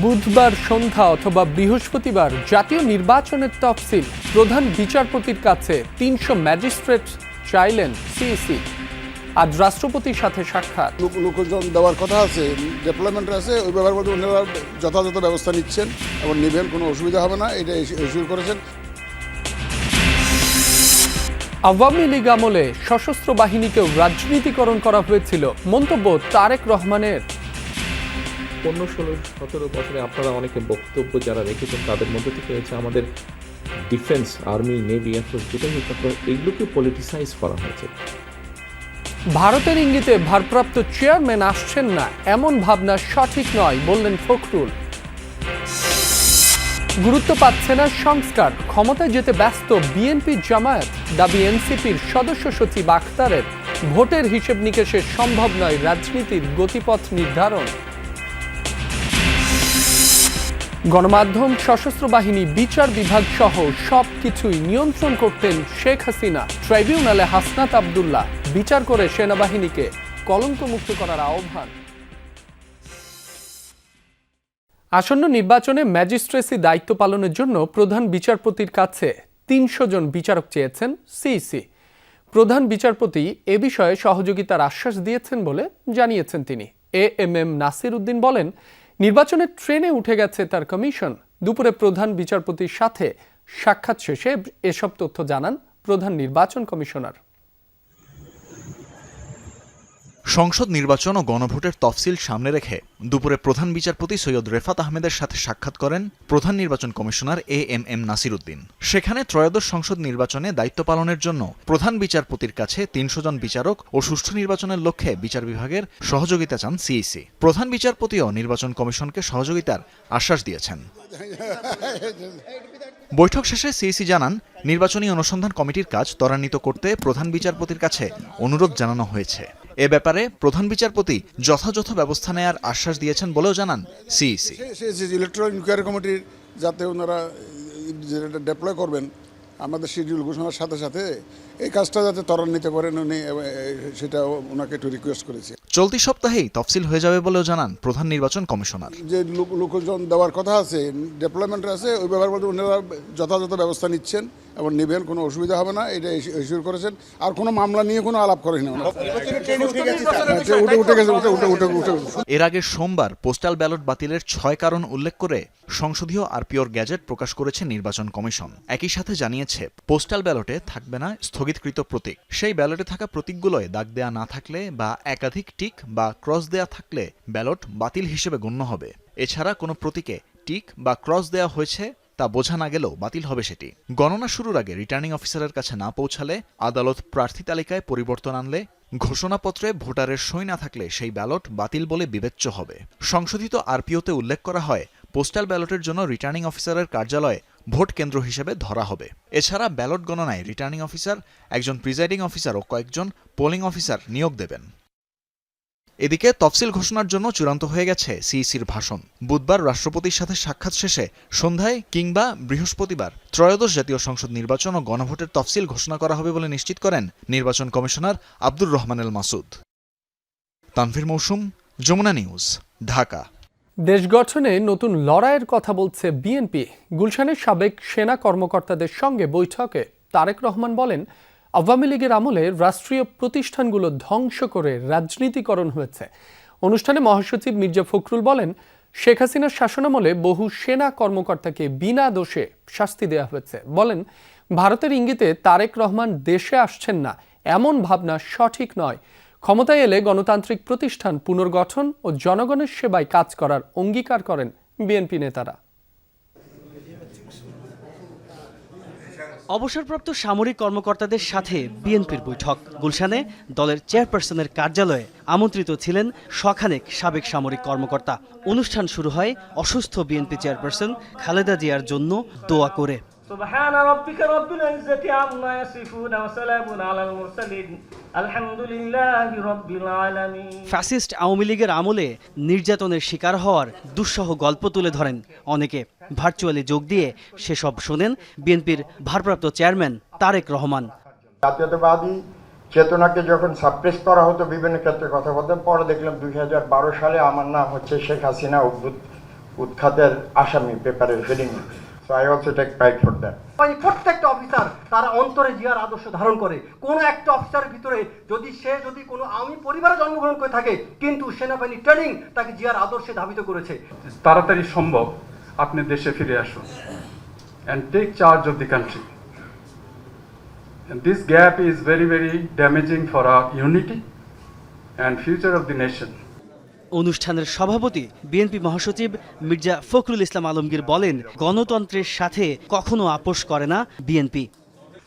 বুধবার সন্ধ্যা অথবা বৃহস্পতিবার জাতীয় নির্বাচনের তফসিল প্রধান বিচারপতির কাছে তিনশো ম্যাজিস্ট্রেট চাইলেন সিইসি আজ রাষ্ট্রপতির সাথে সাক্ষাৎ। লোক লোকজন দেওয়ার কথা আছে ডেভেলপমেন্ট আছে ওই ব্যাপার ওনারা যথাযথ ব্যবস্থা নিচ্ছেন এবং নেবেন কোনো অসুবিধা হবে না এটা ইস্যু করেছেন। আওয়ামী লীগ আমলে সশস্ত্র বাহিনীকেও রাজনীতিকরণ করা হয়েছিল। মন্তব্য তারেক রহমানের। পনেরো, ষোলো, সতেরো বছরে আপনারা অনেকে বক্তব্য যারা রেখেছেন তাদের মধ্যে থেকে হচ্ছে আমাদের ডিফেন্স, আর্মি, নেভি এয়ারফোর্স যেটাই হোক এইগুলোকে পলিটিসাইজ করা হয়েছে। ভারতের ইঙ্গিতে ভারপ্রাপ্ত চেয়ারম্যান আসছেন না, এমন ভাবনা সঠিক নয়, বললেন ফখরুল। গুরুত্ব পাচ্ছে না সংস্কার, ক্ষমতায় যেতে ব্যস্ত বিএনপি জামায়াত, দাবি এনসিপির সদস্য সচিব আখতারের। ভোটের হিসেব নিকেশে সম্ভব নয় রাজনীতির গতিপথ নির্ধারণ। গণমাধ্যম, সশস্ত্র বাহিনী, বিচার বিভাগ সহ সব কিছুই নিয়ন্ত্রণ করতেন শেখ হাসিনা। ট্রাইব্যুনালে হাসনাত আবদুল্লাহ বিচার করে সেনাবাহিনীকে কলঙ্কমুক্ত করার আহ্বান। আসন্ন নির্বাচনে ম্যাজিস্ট্রেসি দায়িত্ব পালনের জন্য প্রধান বিচারপতির কাছে তিনশো জন বিচারক চেয়েছেন সিইসি। প্রধান বিচারপতি এ বিষয়ে সহযোগিতার আশ্বাস দিয়েছেন বলে জানিয়েছেন তিনি। A M M Nasir Uddin বলেন নির্বাচনের ট্রেনে উঠে গেছে তার কমিশন। দুপুরে প্রধান বিচারপতির সাথে সাক্ষাৎ শেষে এসব তথ্য জানান প্রধান নির্বাচন কমিশনার। সংসদ নির্বাচন ও গণভোটের তফসিল সামনে রেখে দুপুরে প্রধান বিচারপতি সৈয়দ রেফাত আহমেদের সাথে সাক্ষাৎ করেন প্রধান নির্বাচন commissioner A M M Nasir Uddin সেখানে ত্রয়োদশ সংসদ নির্বাচনে দায়িত্ব পালনের জন্য প্রধান বিচারপতির কাছে তিনশো জন বিচারক ও সুষ্ঠু নির্বাচনের লক্ষ্যে বিচার বিভাগের সহযোগিতা চান সিইসি। প্রধান বিচারপতিও নির্বাচন কমিশনকে সহযোগিতার আশ্বাস দিয়েছেন। বৈঠক শেষে সিইসি জানান, নির্বাচনী অনুসন্ধান কমিটির কাজ ত্বরান্বিত করতে প্রধান বিচারপতির কাছে অনুরোধ জানানো হয়েছে। এ ব্যাপারে প্রধান বিচারপতি যথাযথ ব্যবস্থা নেয়ার আশ্বাস দিয়েছেন বলেও জানান সিইসি। ইলেকট্রনিক ইনকোয়ারি কমিটির যাতে ওনারা যেটা ডেপ্লয় করবেন আমাদের শিডিউল ঘোষণার সাথে সাথে এই কাজটা যাতে ত্বরান্বিত করেন উনি সেটা ওনাকে একটু রিকোয়েস্ট করেছি। চলতি সপ্তাহেই তফসিল হয়ে যাবে বলেও জানান প্রধান নির্বাচন কমিশনার। যে লোকজন দেওয়ার কথা আছে ডেভেলপমেন্ট আছে ওই ব্যাপার ওনারা যথাযথ ব্যবস্থা নিচ্ছেন। এবং নেবেন, কোনো অসুবিধা হবে না। এটা ইস্যু করেছেন। আর কোনো মামলা নিয়ে কোনো আলাপ করেন এর আগে সোমবার পোস্টাল ব্যালট বাতিলের ছয় কারণ উল্লেখ করে সংসদীয় আরপিওর গ্যাজেট প্রকাশ করেছে নির্বাচন কমিশন। একই সাথে জানিয়েছে, পোস্টাল ব্যালটে থাকবে না স্থগিতকৃত প্রতীক। সেই ব্যালটে থাকা প্রতীকগুলোয় দাগ দেয়া না থাকলে বা একাধিক টিক বা ক্রস দেয়া থাকলে ব্যালট বাতিল হিসেবে গণ্য হবে। এছাড়া কোনো প্রতীকে টিক বা ক্রস দেয়া হয়েছে তা বোঝা না গেলেও বাতিল হবে সেটি। গণনা শুরুর আগে রিটার্নিং অফিসারের কাছে না পৌঁছালে আদালত প্রার্থী তালিকায় পরিবর্তন আনলে ঘোষণাপত্রে ভোটারের সই না থাকলে সেই ব্যালট বাতিল বলে বিবেচ্য হবে। সংশোধিত আরপিওতে উল্লেখ করা হয়, পোস্টাল ব্যালটের জন্য রিটার্নিং অফিসারের কার্যালয়ে ভোট কেন্দ্র হিসেবে ধরা হবে। এছাড়া ব্যালট গণনায় রিটার্নিং অফিসার একজন প্রিজাইডিং অফিসার ও কয়েকজন পোলিং অফিসার নিয়োগ দেবেন। এদিকে তফসিল ঘোষণার জন্য চূড়ান্ত হয়ে গেছে সিইসির ভাষণ। বুধবার রাষ্ট্রপতির সাথে সাক্ষাৎ শেষে সন্ধ্যায় কিংবা বৃহস্পতিবার ত্রয়োদশ জাতীয় সংসদ নির্বাচন ও গণভোটের তফসিল ঘোষণা করা হবে বলে নিশ্চিত করেন নির্বাচন কমিশনার আব্দুর রহমানুল মাসুদ। তানভীর মৌসুম, যমুনা নিউজ, ঢাকা। দেশ গঠনে নতুন লড়াইয়ের কথা বলছে বিএনপি। গুলশানের সাবেক সেনা কর্মকর্তাদের সঙ্গে বৈঠকে তারেক রহমান বলেন আওয়ামী লীগের আমলে রাষ্ট্রীয় প্রতিষ্ঠানগুলো ধ্বংস করে রাজনীতিকরণ হয়েছে। অনুষ্ঠানে মহাসচিব মির্জা ফখরুল বলেন, শেখ হাসিনার শাসনামলে বহু সেনা কর্মকর্তাকে বিনা দোষে শাস্তি দেওয়া হয়েছে। বলেন, ভারতের ইঙ্গিতে তারেক রহমান দেশে আসছেন না, এমন ভাবনা সঠিক নয়। ক্ষমতায় এলে গণতান্ত্রিক প্রতিষ্ঠান পুনর্গঠন ও জনগণের সেবায় কাজ করার অঙ্গীকার করেন বিএনপি নেতারা। অবসরপ্রাপ্ত সামরিক কর্মকর্তাদের সাথে বিএনপির বৈঠক। গুলশানে দলের চেয়ারপারসনের কার্যালয়ে আমন্ত্রিত ছিলেন শখানেক সাবেক সামরিক কর্মকর্তা। অনুষ্ঠান শুরু হয় অসুস্থ বিএনপি চেয়ারপারসন খালেদা জিয়ার জন্য দোয়া করে। ফ্যাসিস্ট আওয়ামী লীগের আমলে নির্যাতনের শিকার হওয়ার দুঃসহ গল্প তুলে ধরেন অনেকে। ভার্চুয়ালি যোগ দিয়ে সেসব শোনেন বিএনপির ভারপ্রাপ্ত চেয়ারম্যান তারেক রহমান। জাতীয়তাবাদী চেতনাকে যখন সাপ্রেস করা হতো বিভিন্ন ক্ষেত্রে কথা বলতাম। পরে দেখলাম দুই সালে আমার নাম হচ্ছে শেখ হাসিনা উদ্ভুত উৎখাতের আসামি পেপারের heading so I also take pride for that মানে প্রত্যেকটা অফিসার তারা অন্তরে জিয়ার আদর্শ ধারণ করে। কোন একটা অফিসারের ভিতরে যদি সে যদি কোনো আমি পরিবারে জন্মগ্রহণ করে থাকে কিন্তু সেনাবাহিনী ট্রেনিং তাকে জিয়ার আদর্শে ধাবিত করেছে। তাড়াতাড়ি সম্ভব আপনি দেশে ফিরে আসুন। And take charge of the country this gap is very very damaging for our unity and future of the nation অনুষ্ঠানের সভাপতি বিএনপি মহাসচিব মির্জা ফখরুল ইসলাম আলমগীর বলেন গণতন্ত্রের সাথে কখনো আপোষ করে না বিএনপি।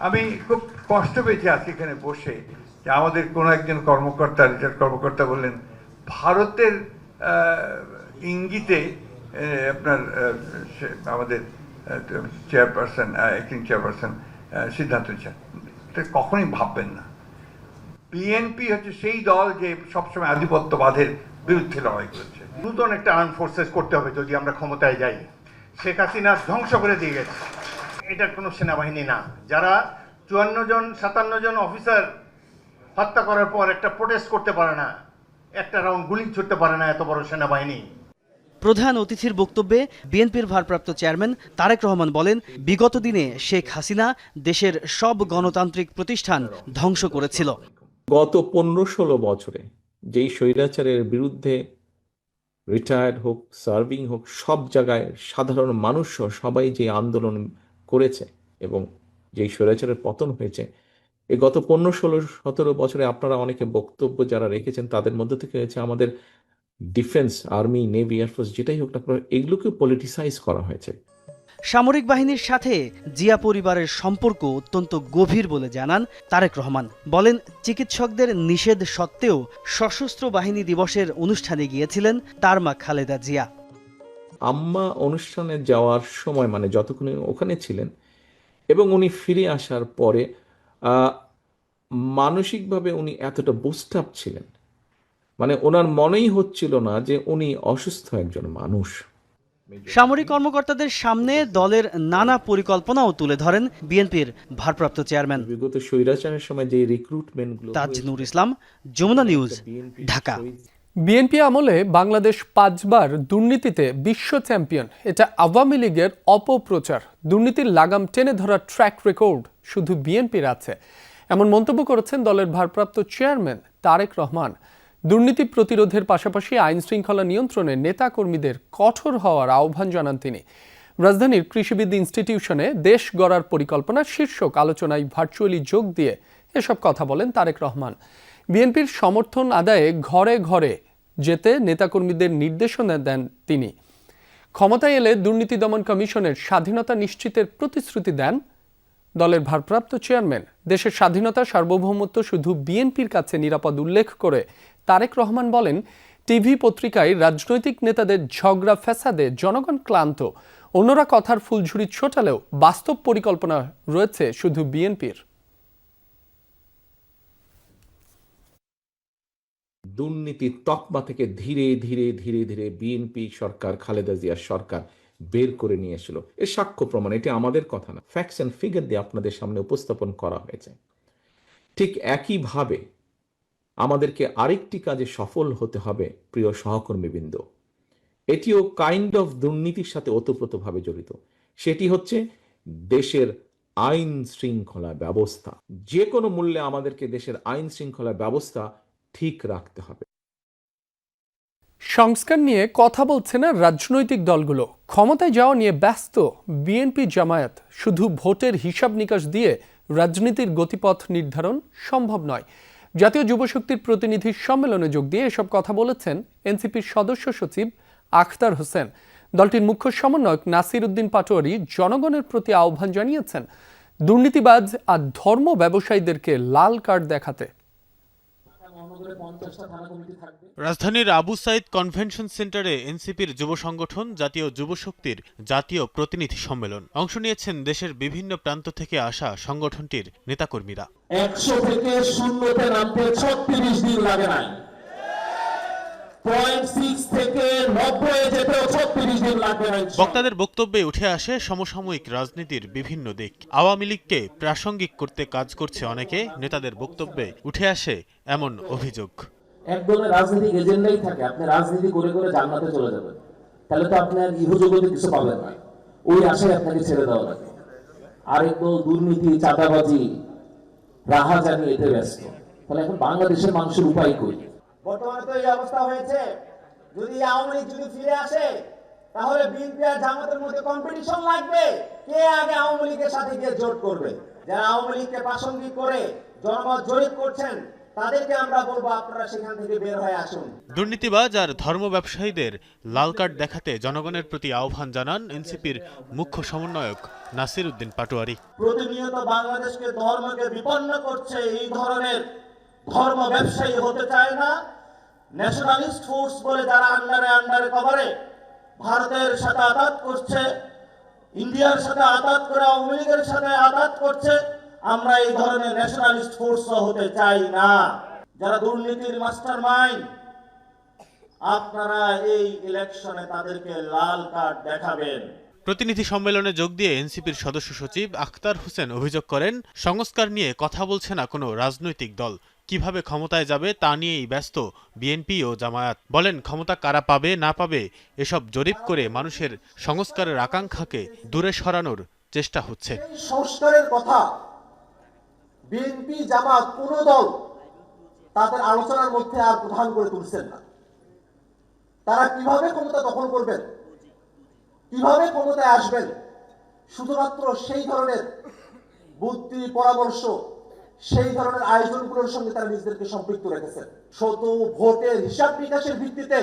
আমি খুব কষ্ট পেয়েছি আজকে এখানে বসে যে আমাদের কোনো একজন কর্মকর্তা রিটায়ার্ড কর্মকর্তা বললেন ভারতের ইঙ্গিতে আপনার আমাদের চেয়ারপারসন অ্যাক্টিং চেয়ারপারসন সিদ্ধান্ত চান এটা কখনোই ভাববেন না। বিএনপি হচ্ছে সেই দল যে সবসময় আধিপত্যবাদের বিরুদ্ধে লড়াই করেছে। নূতন একটা আর্ম ফোর্সেস করতে হবে যদি আমরা ক্ষমতায় যাই। শেখ হাসিনা ধ্বংস করে দিয়ে গেছে। এটা কোনো সেনাবাহিনী না। যারা চুয়ান্ন জন, সাতান্ন জন অফিসার হত্যা করার পর একটা প্রোটেস্ট করতে পারে না, একটা রাউন্ড গুলি ছুটতে পারে না এত বড় সেনাবাহিনী। প্রধান অতিথির বক্তব্যে বিএনপির ভারপ্রাপ্ত চেয়ারম্যান তারেক রহমান বলেন, বিগত দিনে শেখ হাসিনা দেশের সব গণতান্ত্রিক প্রতিষ্ঠান ধ্বংস করেছিল। গত পনেরো ষোলো বছরে যেই স্বৈরাচারের বিরুদ্ধে রিটায়ার্ড হোক সার্ভিং হোক, সব জায়গায় সাধারণ মানুষ সবাই যে আন্দোলন করেছে এবং যেই স্বৈরাচারের পতন হয়েছে এই গত পনেরো ষোলো সতেরো বছরে আপনারা অনেকে বক্তব্য যারা রেখেছেন তাদের মধ্যে থেকে হয়েছে আমাদের ডিফেন্স আর্মি নেভি এয়ারফোর্স যেটাই হোক না এগুলোকে পলিটিসাইজ করা হয়েছে। সামরিক বাহিনীর সাথে জিয়া পরিবারের সম্পর্ক অত্যন্ত গভীর বলে জানান তারেক রহমান। বলেন চিকিৎসকদের নিষেধ সত্ত্বেও সশস্ত্র বাহিনী দিবসের অনুষ্ঠানে গিয়েছিলেন তার মা খালেদা জিয়া। আম্মা অনুষ্ঠানে যাওয়ার সময় মানে যতক্ষণ ওখানে ছিলেন এবং উনি ফিরে আসার পরে মানসিকভাবে উনি এতটা বুস্ট আপ ছিলেন। মানে ওনার মনেই হচ্ছিল না যে উনি অসুস্থ একজন মানুষ। সামরিক কর্মকর্তাদের সামনে দলের নানা পরিকল্পনাও তুলে ধরেন বিএনপির ভারপ্রাপ্ত চেয়ারম্যান। বিগত স্বৈরাচারের সময় যে রিক্রুটমেন্টগুলো তাজনুর ইসলাম যমুনা নিউজ ঢাকা। বিএনপি আমলে বাংলাদেশ পাঁচবার দুর্নীতিতে বিশ্ব চ্যাম্পিয়ন। এটা আওয়ামী লীগের অপপ্রচার। দুর্নীতির লাগাম টেনে ধরার ট্র্যাক রেকর্ড শুধু বিএনপির আছে। এমন মন্তব্য করেছেন দলের ভারপ্রাপ্ত চেয়ারম্যান তারেক রহমান। দুর্নীতি প্রতিরোধের পাশাপাশি আইন শৃঙ্খলা নিয়ন্ত্রণে নেতাকর্মীদের কঠোর হওয়ার আহ্বান জানান তিনি। রাজধানীর কৃষিবিদ ইনস্টিটিউশনে দেশ গড়ার পরিকল্পনা শীর্ষক আলোচনায় ভার্চুয়ালি যোগ দিয়ে এসব কথা বলেন তারেক রহমান। বিএনপির সমর্থন আদায়ে ঘরে ঘরে যেতে নেতাকর্মীদের নির্দেশনা দেন তিনি। ক্ষমতায় এলে দুর্নীতি দমন কমিশনের স্বাধীনতা নিশ্চিতের প্রতিশ্রুতি দেন দলের ভারপ্রাপ্ত চেয়ারম্যান। দেশের স্বাধীনতা সার্বভৌমত্ব শুধু বিএনপির কাছে নিরাপদ উল্লেখ করে তারেক রহমান বলেন, টিভি পত্রিকায় রাজনৈতিক নেতাদের ঝগড়া, ফ্যাসাদে জনগণ ক্লান্ত। অন্যরা কথার ফুলঝুরি ছোটালেও বাস্তব পরিকল্পনা রয়েছে শুধু বিএনপির। দুর্নীতির তকমা থেকে ধীরে ধীরে ধীরে ধীরে বিএনপি সরকার, খালেদা জিয়ার সরকার বের করে নিয়ে এসেছিল। এর সাক্ষ্য প্রমাণ, এটি আমাদের কথা না। ফ্যাক্টস অ্যান্ড ফিগার দিয়ে আপনাদের সামনে উপস্থাপন করা হয়েছে। ঠিক একইভাবে আমাদেরকে আরেকটি কাজে সফল হতে হবে, প্রিয় সহকর্মীবৃন্দ। এটিও কাইন্ড অফ দুর্নীতির সাথে ওতপ্রোতভাবে জড়িত। সেটি হচ্ছে দেশের আইন শৃঙ্খলা ব্যবস্থা। যে কোনো মূল্যে আমাদেরকে দেশের আইন শৃঙ্খলা ব্যবস্থা ঠিক রাখতে হবে। সংস্কার নিয়ে কথা বলছে না রাজনৈতিক দলগুলো। ক্ষমতায় যাওয়া নিয়ে ব্যস্ত বিএনপি জামায়াত। শুধু ভোটের হিসাব নিকাশ দিয়ে রাজনীতির গতিপথ নির্ধারণ সম্ভব নয়। জাতীয় যুবশক্তির প্রতিনিধি সম্মেলনে যোগ দিয়ে এসব কথা বলেছেন এনসিপির সদস্য সচিব আখতার হোসেন। দলটির মুখ্য সমন্বয়ক নাসির উদ্দিন পাটোয়ারি জনগণের প্রতি আহ্বান জানিয়েছেন, দুর্নীতিবাজ আর ধর্ম ব্যবসায়ীদেরকে লাল কার্ড দেখাতে। রাজধানীর আবু সাইদ কনভেনশন সেন্টারে এনসিপির যুব সংগঠন জাতীয় যুব শক্তির জাতীয় প্রতিনিধি সম্মেলন। অংশ নিয়েছেন দেশের বিভিন্ন প্রান্ত থেকে আসা সংগঠনটির নেতাকর্মীরা। একশো থেকে শূন্যতে নামতে ছত্রিশ দিন লাগে নাই পয়েন্ট সিক্স থেকে নব্বই যেতেও ছত্রিশ দিন লাগবে না বক্তাদের বক্তব্যে উঠে আসে সমসাময়িক রাজনীতির বিভিন্ন দিক। আওয়ামী লীগকে প্রাসঙ্গিক করতে কাজ করছে অনেকে নেতাদের বক্তব্যে উঠে আসে এমন অভিযোগ। এক এজেন্ডাই থাকে আপনি রাজনীতি করে করে জান্নাতে চলে যাবেন। তাহলে তো আপনার ইহজগতে কিছু পাবেন না। ওই আশায় আপনাকে ছেড়ে দেওয়া লাগে। আরেক দল দুর্নীতি চাঁদাবাজি রাহা জানি এতে ব্যস্ত। তাহলে এখন বাংলাদেশের মানুষের উপায় কই? বর্তমানে তো এই অবস্থা হয়েছে। যদি আওয়ামী লীগ যদি ফিরে আসে তাহলে বিএনপি আর জামাতের মধ্যে কম্পিটিশন লাগবে। কে আগে আওয়ামী লীগের সাথে গিয়ে জোট করবে? যারা আওয়ামী লীগকে প্রাসঙ্গিক করে জনমত জরিপ করছেন তাদেরকে আমরা বলব আপনারা সেখান থেকে বের হয়ে আসুন। দুর্নীতিবাজ আর ধর্ম ব্যবসায়ীদের লাল কার্ড দেখাতে জনগণের প্রতি আহ্বান জানান এনসিপির মুখ্য সমন্বয়ক নাসির উদ্দিন পাটোয়ারি। প্রতিনিয়ত বাংলাদেশকে ধর্মকে বিপন্ন করছে এই ধরনের ধর্ম ব্যবসায়ী হতে চায় না। ন্যাশনালিস্ট ফোর্স বলে যারা আন্ডারে আন্ডারে কভারে ভারতের সাথে আঘাত করছে, ইন্ডিয়ার সাথে আঘাত করে, আওয়ামী সাথে আঘাত করছে, আমরা এই ধরনের ন্যাশনালিস্ট ফোর্স হতে চাই না। যারা দুর্নীতির মাস্টার মাইন্ড আপনারা এই ইলেকশনে তাদেরকে লাল কার্ড দেখাবেন। প্রতিনিধি সম্মেলনে যোগ দিয়ে এনসিপির সদস্য সচিব আখতার হোসেন অভিযোগ করেন, সংস্কার নিয়ে কথা বলছে না কোনো রাজনৈতিক দল। কীভাবে ক্ষমতায় যাবে তা নিয়েই ব্যস্ত বিএনপি ও জামায়াত। বলেন, ক্ষমতা কারা পাবে, না পাবে, এসব জরিপ করে মানুষের সংস্কারের আকাঙ্ক্ষাকে দূরে সরানোর চেষ্টা হচ্ছে। সংস্কারের কথা বিএনপি জামাত কোন দল তাদের আলোচনার মধ্যে আর প্রধান করে তুলছেন না। তারা কীভাবে ক্ষমতা দখল করবেন? কীভাবে ক্ষমতায় আসবেন? শুধুমাত্র সেই ধরনের বুদ্ধি পরামর্শ সেই ধরনের আয়োজনগুলোর সঙ্গে তারা নিজেদেরকে সম্পৃক্ত রেখেছেন। শুধু ভোটের হিসাব নিকাশের ভিত্তিতে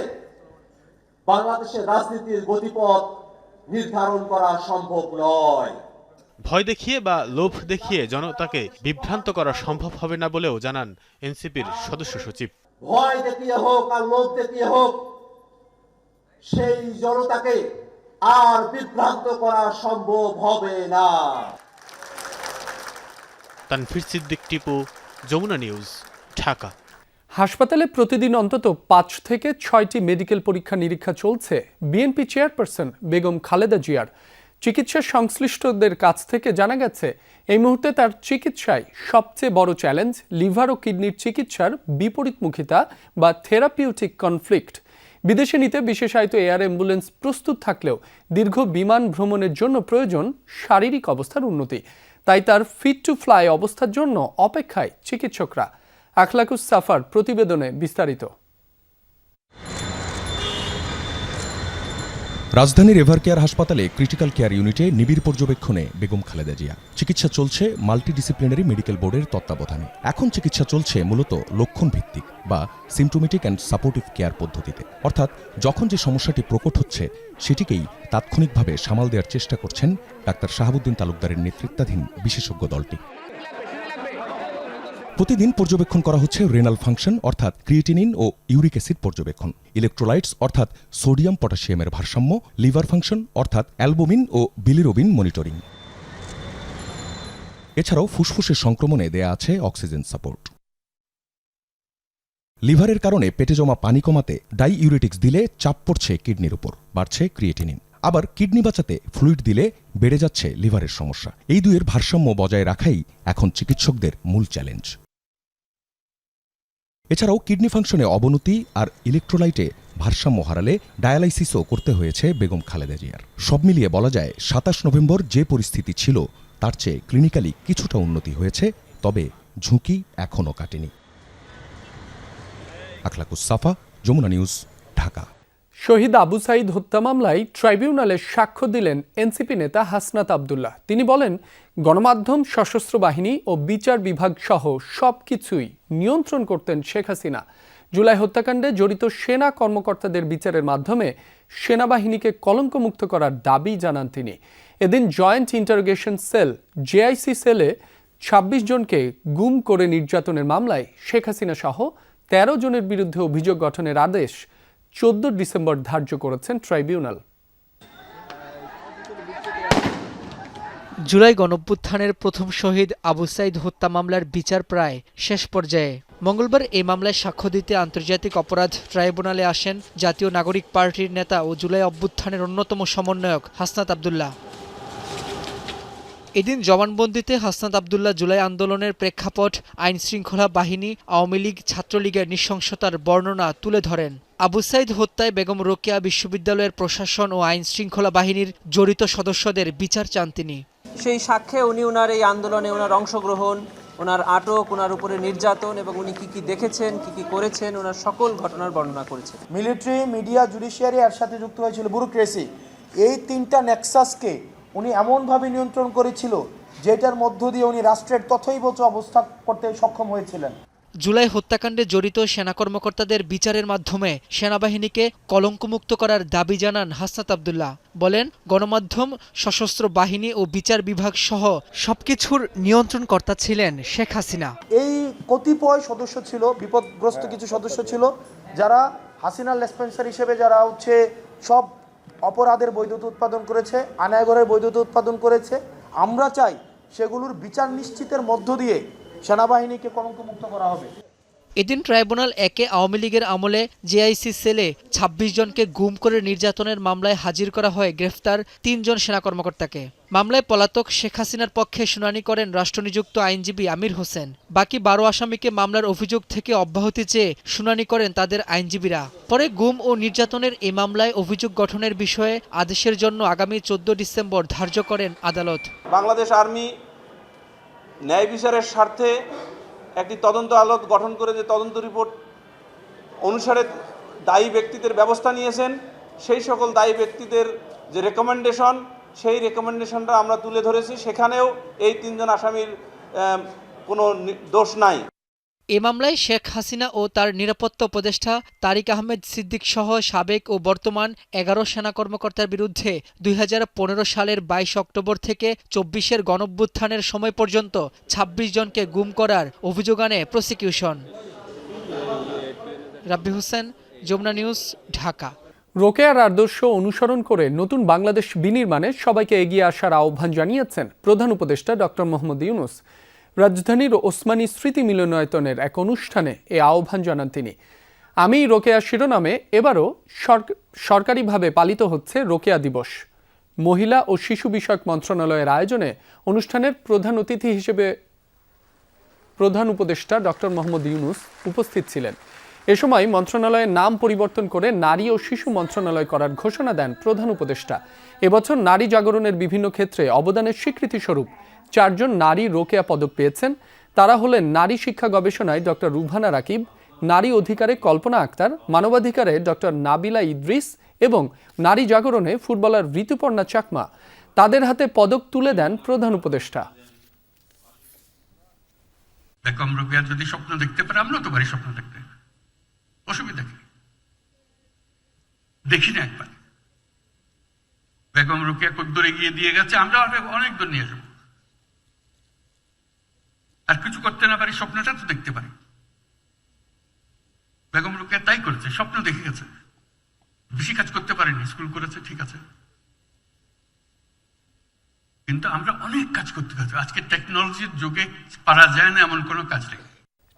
বাংলাদেশের রাজনীতির গতিপথ নির্ধারণ করা সম্ভব নয়। ভয় দেখিয়ে বা লোভ দেখিয়ে জনতাকে বিভ্রান্ত করা সম্ভব হবে না বলেও জানান এনসিপির সদস্য সচিব। ভয় দেখিয়ে হোক আর লোভ দেখিয়ে হোক সেই জনতাকে আর বিভ্রান্ত করা সম্ভব হবে না। তানফির সিদ্দিক টিপু যমুনা নিউজ ঢাকা। হাসপাতালে প্রতিদিন অন্তত পাঁচ থেকে ছয়টি মেডিকেল পরীক্ষা নিরীক্ষা চলছে। বিএনপি চেয়ারপারসন বেগম খালেদা জিয়ার চিকিৎসা সংশ্লিষ্টদের কাছ থেকে জানা গেছে এই মুহূর্তে তার চিকিৎসায় সবচেয়ে বড় চ্যালেঞ্জ লিভার ও কিডনির চিকিৎসার বিপরীতমুখিতা বা থেরাপিউটিক কনফ্লিক্ট। বিদেশে নিতে বিশেষায়িত এয়ার অ্যাম্বুলেন্স প্রস্তুত থাকলেও দীর্ঘ বিমান ভ্রমণের জন্য প্রয়োজন শারীরিক অবস্থার উন্নতি। তাই তার ফিট টু ফ্লাই অবস্থার জন্য অপেক্ষায় চিকিৎসকরা। আখলাকুস সাফার প্রতিবেদনে বিস্তারিত। রাজধানীর এভারকেয়ার হাসপাতালে ক্রিটিক্যাল কেয়ার ইউনিটে নিবিড় পর্যবেক্ষণে বেগম খালেদা জিয়া। চিকিৎসা চলছে মাল্টিডিসিপ্লিনারি মেডিকেল বোর্ডের তত্ত্বাবধানে। এখন চিকিৎসা চলছে মূলত লক্ষণ ভিত্তিক বা সিমটোমেটিক অ্যান্ড সাপোর্টিভ কেয়ার পদ্ধতিতে। অর্থাৎ যখন যে সমস্যাটি প্রকট হচ্ছে, সেটিকেই তাৎক্ষণিকভাবে সামাল দেওয়ার চেষ্টা করছেন ডাক্তার শাহাবুদ্দিন তালুকদারের নেতৃত্বাধীন বিশেষজ্ঞ দলটি। প্রতিদিন পর্যবেক্ষণ করা হচ্ছে রেনাল ফাংশন অর্থাৎ ক্রিয়েটিনিন ও ইউরিক অ্যাসিড পর্যবেক্ষণ। ইলেকট্রোলাইটস অর্থাৎ সোডিয়াম পটাশিয়ামের ভারসাম্য লিভার ফাংশন অর্থাৎ অ্যালবুমিন ও বিলিরুবিন মনিটরিং এছাড়াও ফুসফুসের সংক্রমণে দেয়া আছে অক্সিজেন সাপোর্ট লিভারের কারণে পেটে জমা পানি কমাতে ডাই ইউরেটিক্স দিলে চাপ পড়ছে কিডনির উপর, বাড়ছে ক্রিয়েটিনিন আবার কিডনি বাঁচাতে ফ্লুইড দিলে বেড়ে যাচ্ছে লিভারের সমস্যা। এই দুয়ের ভারসাম্য বজায় রাখাই এখন চিকিৎসকদের মূল চ্যালেঞ্জ এছাড়াও কিডনি ফাংশনে অবনতি আর ইলেকট্রোলাইটে ভারসাম্য হারালে ডায়ালাইসিসও করতে হয়েছে বেগম খালেদা জিয়ার। সব মিলিয়ে বলা যায়, সাতাশ নভেম্বর যে পরিস্থিতি ছিল, তার চেয়ে ক্লিনিক্যালি কিছুটা উন্নতি হয়েছে, তবে ঝুঁকি এখনও কাটেনি। আখলাকুস সাফা, যমুনা নিউজ, ঢাকা। শহীদ আবু সাইদ হত্যা মামলায় ট্রাইব্যুনালে সাক্ষ্য দিলেন এনসিপি নেতা হাসনাত আবদুল্লাহ। তিনি বলেন, গণমাধ্যম, সশস্ত্র বাহিনী ও বিচার বিভাগ সহ সব কিছুই নিয়ন্ত্রণ করতেন শেখ হাসিনা। জুলাই হত্যাকাণ্ডে জড়িত সেনা কর্মকর্তাদের বিচারের মাধ্যমে সেনাবাহিনীকে কলঙ্কমুক্ত করার দাবি জানান তিনি। এদিন জয়েন্ট ইন্টারোগেশন সেল, জেআইসি সেলে ২৬ জনকে গুম করে নির্যাতনের মামলায় শেখ হাসিনা সহ তেরো জনের বিরুদ্ধে অভিযোগ গঠনের আদেশ চোদ্দ ডিসেম্বর ধার্য করেছেন ট্রাইব্যুনাল। জুলাই গণঅভ্যুত্থানের প্রথম শহীদ আবু সাইদ হত্যা মামলার বিচার প্রায় শেষ পর্যায়ে। মঙ্গলবার এই মামলায় সাক্ষ্য দিতে আন্তর্জাতিক অপরাধ ট্রাইব্যুনালে আসেন জাতীয় নাগরিক পার্টির নেতা ও জুলাই অভ্যুত্থানের অন্যতম সমন্বয়ক হাসনাত আবদুল্লাহ। এদিন জবানবন্দিতে হাসনাত আবদুল্লাহ জুলাই আন্দোলনের প্রেক্ষাপট আইন শৃঙ্খলা বাহিনী, আওয়ামী লীগ, ছাত্রলীগের নৃশংসতার বর্ণনা তুলে ধরেন। আবু সাইদ হত্যায় বেগম রোকেয়া বিশ্ববিদ্যালয়ের প্রশাসন ও আইন শৃঙ্খলা বাহিনীর জড়িত সদস্যদের বিচার চান তিনি। সেই সাক্ষ্যে উনি ওনার এই আন্দোলনে ওনার অংশগ্রহণ ওনার আটক ওনার উপরে নির্যাতন এবং উনি কি কি দেখেছেন কি কি করেছেন ওনার সকল ঘটনার বর্ণনা করেছেন। মিলিটারি মিডিয়া জুডিশিয়ারি এর সাথে যুক্ত হয়েছিল ব্যুরোক্রেসি। এই তিনটা নেক্সাসকে উনি এমনভাবে নিয়ন্ত্রণ করেছিল যেটার মধ্য দিয়ে উনি রাষ্ট্রের তথৈবচ অবস্থা করতে সক্ষম হয়েছিলেন। জুলাই হত্যাকাণ্ডে জড়িত সেনা কর্মকর্তাদের বিচারের মাধ্যমে সেনাবাহিনীকে কলঙ্কমুক্ত করার দাবি জানান হাসনাত আবদুল্লাহ। বলেন, গণমাধ্যম, সশস্ত্র বাহিনী ও বিচার বিভাগ সহ সবকিছুর নিয়ন্ত্রণকর্তা ছিলেন শেখ হাসিনা। এই কতিপয় সদস্য ছিল, বিপদগ্রস্ত কিছু সদস্য ছিল, যারা হাসিনা লেসপেন্সার হিসেবে যারা হচ্ছে সব অপরাধের বৈধতা উৎপাদন করেছে, আনায়গরের বৈধতা উৎপাদন করেছে, আমরা চাই সেগুলোর বিচার নিশ্চিতের মধ্য দিয়ে সেনাবাহিনীকে কলঙ্কমুক্ত করা হবে। এদিন ট্রাইব্যুনাল একে আওয়ামী লীগের আমলে জেআইসি সেলে ২৬ জনকে গুম করে নির্যাতনের মামলায় হাজির করা হয় গ্রেফতার তিনজন সেনা কর্মকর্তাকে। মামলায় পলাতক শেখ হাসিনার পক্ষে শুনানি করেন রাষ্ট্রনিযুক্ত আইনজীবী আমির হোসেন। বাকি বারো আসামিকে মামলার অভিযোগ থেকে অব্যাহতি চেয়ে শুনানি করেন তাদের আইনজীবীরা। পরে গুম ও নির্যাতনের এই মামলায় অভিযোগ গঠনের বিষয়ে আদেশের জন্য আগামী চোদ্দ ডিসেম্বর ধার্য করেন আদালত। বাংলাদেশ আর্মি ন্যায় বিচারের স্বার্থে একটি তদন্ত আলোক গঠন করে যে তদন্ত রিপোর্ট অনুসারে দায়ী ব্যক্তিদের ব্যবস্থা নিয়েছেন, সেই সকল দায়ী ব্যক্তিদের যে রেকমেন্ডেশন সেই রেকমেন্ডেশনটা আমরা তুলে ধরেছি। সেখানেও এই তিনজন আসামির কোনো দোষ নাই। এ মামলায় শেখ হাসিনা ও তার নিরাপত্তা উপদেষ্টা তারিক আহমেদ সিদ্দিক সহ সাবেক ও বর্তমান এগারো সেনা কর্মকর্তার বিরুদ্ধে দুই হাজার পনেরো সালের বাইশ অক্টোবর থেকে চব্বিশের গণভ্যুত্থানের সময় পর্যন্ত ২৬ জনকে গুম করার অভিযোগ আনে প্রসিকিউশন। রাব্বি হোসেন, যমুনা নিউজ, ঢাকা। রোকেয়ার আদর্শ অনুসরণ করে নতুন বাংলাদেশ বিনির্মাণে সবাইকে এগিয়ে আসার আহ্বান জানিয়েছেন প্রধান উপদেষ্টা ডক্টর মোহাম্মদ ইউনুস। রাজধানীর ওসমানী স্মৃতি মিলনায়তনের এক অনুষ্ঠানে এ আহ্বান জানান তিনি। আমি রোকেয়া শিরোনামে এবারও সরকারিভাবে পালিত হচ্ছে রোকেয়া দিবস। মহিলা ও শিশু বিষয়ক মন্ত্রণালয়ের আয়োজনে অনুষ্ঠানের প্রধান অতিথি হিসেবে প্রধান উপদেষ্টা ডক্টর মোহাম্মদ ইউনুস উপস্থিত ছিলেন। এ সময় মন্ত্রণালয়ের নাম পরিবর্তন করে নারী ও শিশু মন্ত্রণালয় করার ঘোষণা দেন প্রধান উপদেষ্টা। এবছর নারী জাগরণের বিভিন্ন ক্ষেত্রে অবদানের স্বীকৃতি স্বরূপ চারজন নারী রোকেয়া পদক পেয়েছেন। তারা হলেন নারী শিক্ষা গবেষণায় ডক্টর রুভানা রাকিব, নারী অধিকারে কল্পনা আক্তার, মানবাধিকারে ডক্টর নাবিলা ইদ্রিস এবং নারী জাগরণে ফুটবলার ঋতুপর্ণা চাকমা। তাদের হাতে পদক তুলে দেন প্রধান উপদেষ্টা। বেগম রোকেয়া যদি স্বপ্ন দেখতে পারে? আমরাও তো পারি স্বপ্ন দেখতে। অসুবিধা কি? দেখি না একবার। বেগম রোকেয়া কদ্দূর এগিয়ে দিয়ে গেছে আমরা অনেক দূর নিয়ে যাব। আর কিছু করতে না পারি, স্বপ্নটা তো দেখতে পারি। বেগম রোকেয়া তাই করেছে, স্বপ্ন দেখে গেছে। বেশি কাজ করতে পারেনি, স্কুল করেছে, ঠিক আছে। কিন্তু আমরা অনেক কাজ করতে পারছি। আজকে টেকনোলজির যুগে পারা যায় না এমন কোনো কাজ নেই।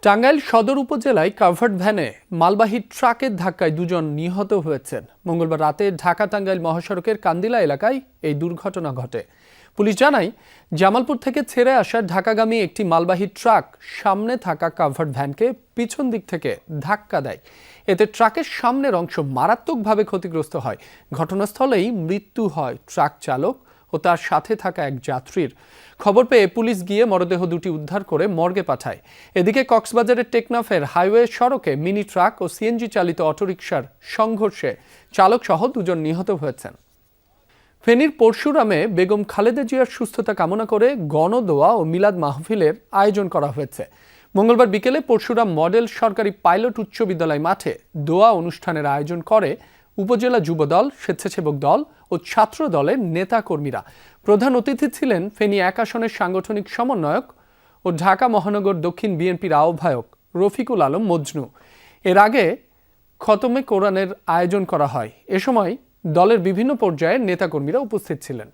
টাঙ্গাইল সদর উপজেলায় কাভার্ড ভ্যানে মালবাহী ট্রাকের ধাক্কায় দুজন নিহত হয়েছেন। মঙ্গলবার রাতে ঢাকা টাঙ্গাইল মহাসড়কের কান্দিলা এলাকায় এই দুর্ঘটনা ঘটে। পুলিশ জানায়, জামালপুর থেকে ছেড়ে আসা ঢাকাগামী একটি মালবাহী ট্রাক সামনে থাকা কাভার্ড ভ্যানকে পিছন দিক থেকে ধাক্কা দেয়। এতে ট্রাকের সামনের অংশ মারাত্মকভাবে ক্ষতিগ্রস্ত হয়। ঘটনাস্থলেই মৃত্যু হয় ট্রাক চালক ও তার সাথে থাকা এক যাত্রীর। খবর পেয়ে পুলিশ গিয়ে মরদেহ দুটি উদ্ধার করে মর্গে পাঠায়। এদিকে কক্সবাজারের টেকনাফের হাইওয়ে সড়কে মিনি ট্রাক ও সিএনজি চালিত অটোরিকশার সংঘর্ষে চালক সহ দুজন নিহত হয়েছেন। ফেনীর পরশুরামে বেগম খালেদা জিয়ার সুস্থতা কামনা করে গণদোয়া ও মিলাদ মাহফিলের আয়োজন করা হয়েছে। মঙ্গলবার বিকেলে পরশুরাম মডেল সরকারি পাইলট উচ্চ বিদ্যালয় মাঠে দোয়া অনুষ্ঠানের আয়োজন করে উপজেলা যুবদল, স্বেচ্ছাসেবক দল ও ছাত্র দলের নেতাকর্মীরা। প্রধান অতিথি ছিলেন ফেনী এক আসনের সাংগঠনিক সমন্বয়ক ও ঢাকা মহানগর দক্ষিণ বিএনপির আহ্বায়ক রফিকুল আলম মজনু। এর আগে খতমে কোরআনের আয়োজন করা হয়। এ সময় দলের বিভিন্ন পর্যায়ের নেতাকর্মীরা উপস্থিত ছিলেন।